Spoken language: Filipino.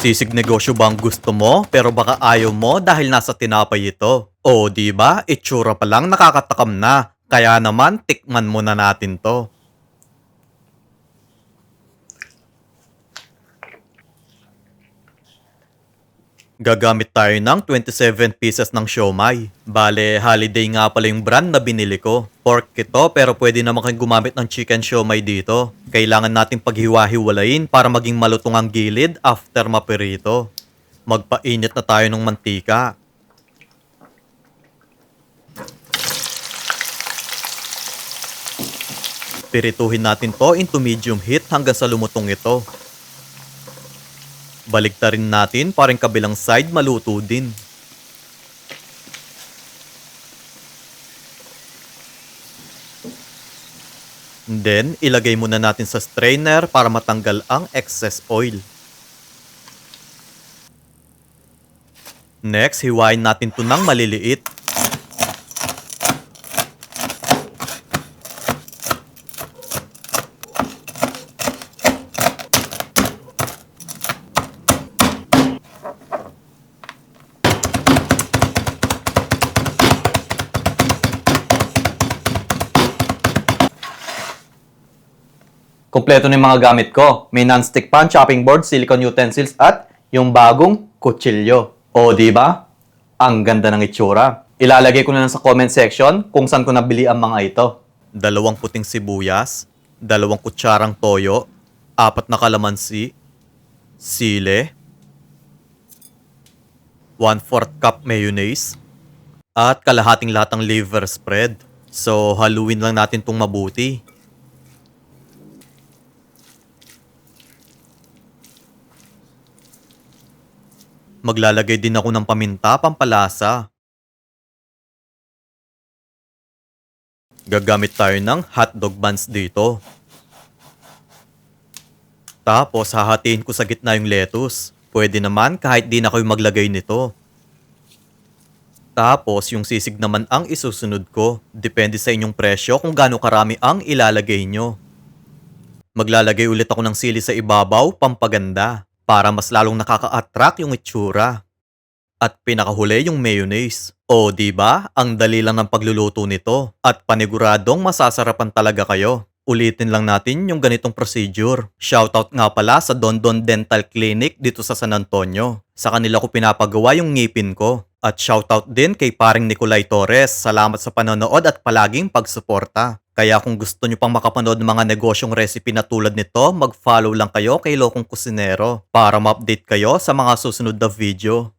Sisig negosyo ba ang gusto mo pero baka ayaw mo dahil nasa tinapay ito? O di ba? Itsura pa lang nakakatakam na. Kaya naman tikman muna natin to. Gagamit tayo ng 27 pieces ng siomay. Bale, holiday nga pala yung brand na binili ko. Pork ito pero pwede naman kayong gumamit ng chicken siomay dito. Kailangan natin paghiwa-hiwalayin para maging malutong ang gilid after mapirito. Magpainit na tayo ng mantika. Pirituhin natin to into medium heat hanggang sa lumutong ito. Baligtarin natin para yung kabilang side maluto din. Then, ilagay muna natin sa strainer para matanggal ang excess oil. Next, hiwain natin to ng maliliit. Kompleto na yung mga gamit ko. May non-stick pan, chopping board, silicone utensils, at yung bagong kutsilyo. O, di ba? Ang ganda ng itsura. Ilalagay ko na lang sa comment section kung saan ko nabili ang mga ito. Dalawang puting sibuyas, dalawang kutsarang toyo, apat na kalamansi, sile, 1/4 cup mayonnaise, at kalahating latang liver spread. So, haluin lang natin tong mabuti. Maglalagay din ako ng paminta pampalasa. Gagamit tayo ng hotdog buns dito. Tapos hahatiin ko sa gitna yung lettuce. Pwede naman kahit di na kayo maglagay nito. Tapos yung sisig naman ang isusunod ko. Depende sa inyong presyo kung gaano karami ang ilalagay nyo. Maglalagay ulit ako ng sili sa ibabaw, pampaganda, para mas lalong nakaka-attract yung itsura. At pinakahuli yung mayonnaise. O, di ba? Ang dali lang ng pagluluto nito. At paniguradong masasarapan talaga kayo. Ulitin lang natin yung ganitong procedure. Shoutout nga pala sa Dondon Dental Clinic dito sa San Antonio. Sa kanila ko pinapagawa yung ngipin ko. At shoutout din kay paring Nicolay Torres. Salamat sa panonood at palaging pagsuporta. Kaya kung gusto nyo pang makapanood ng mga negosyong recipe na tulad nito, mag-follow lang kayo kay Lokong Kusinero para ma-update kayo sa mga susunod na video.